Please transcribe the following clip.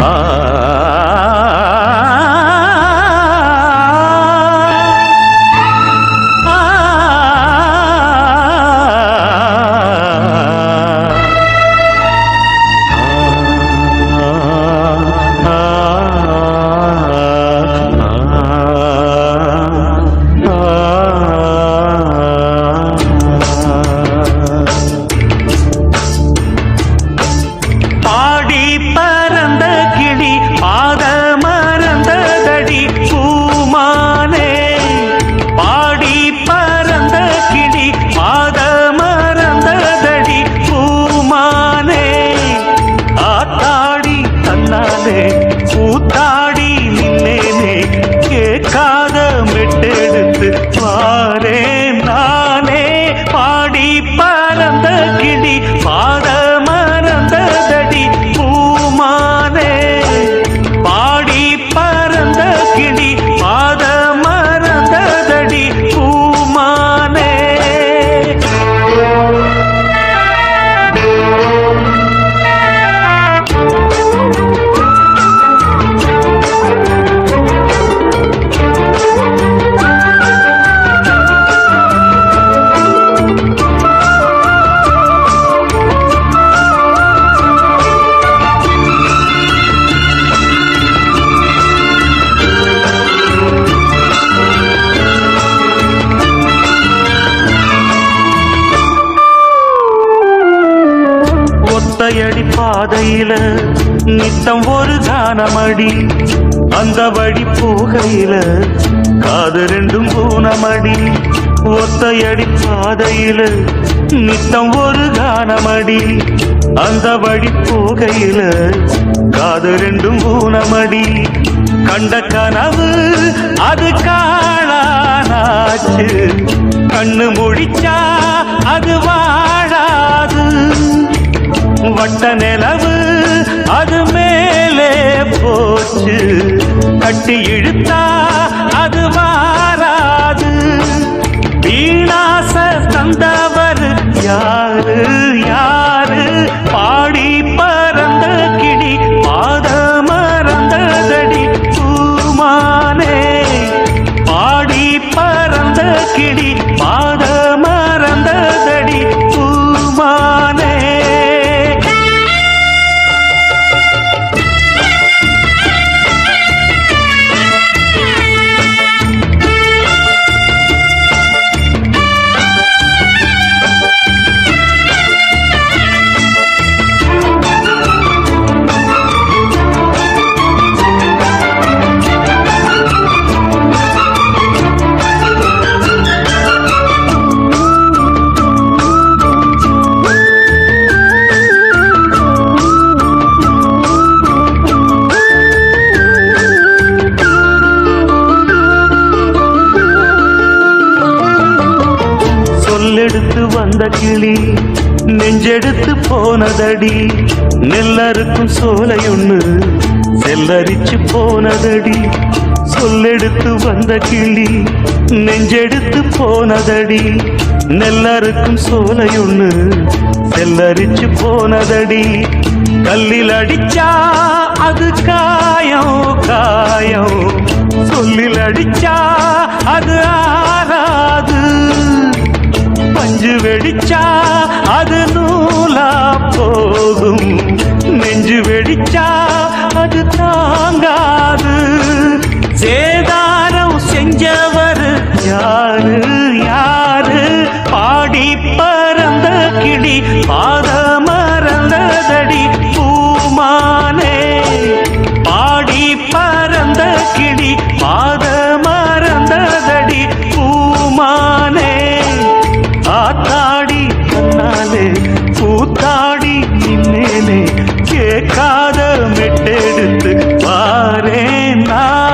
பாடி தன்னாலே கூத்தாடி நின்னேனே. கேட்காத மெட்டெடுத்து பாரே நானே பாடி பறந்த கிளி. பாட ஒத்தையடி பாதையில நித்தம் ஒரு கானமடி அந்த வழி போகையில காது ரெண்டும் பூனமடி ஒத்தையடி பாதையில நித்தம் ஒரு கானமடி அந்த வழி போகையில காது ரெண்டும் பூனமடி கண்ட கனவு அது காணாச்சு பட்ட நிலவு அது மேலே போச்சு. கட்டி இழுத்தா அது வாராது வீணாச தந்தவர் யாரு? வந்த கிளி நெஞ்செடுத்து போனதடி. நெல்லறுக்கும் சோலையொன்னு செல்லரிச்சு போனதடி. சொல்லெடுத்து வந்த கிளி நெஞ்செடுத்து போனதடி. நெல்லறுக்கும் சோலையொன்னு செல்லரிச்சு போனதடி. கல்லில் அடிச்சா அது காயம் காயம். சொல்லில் அடிச்சா shine. பூத்தாடி தன்னாலே பூத்தாடி நின்னேனே கேட்காத மெட்டெடுத்து பாரே நான்.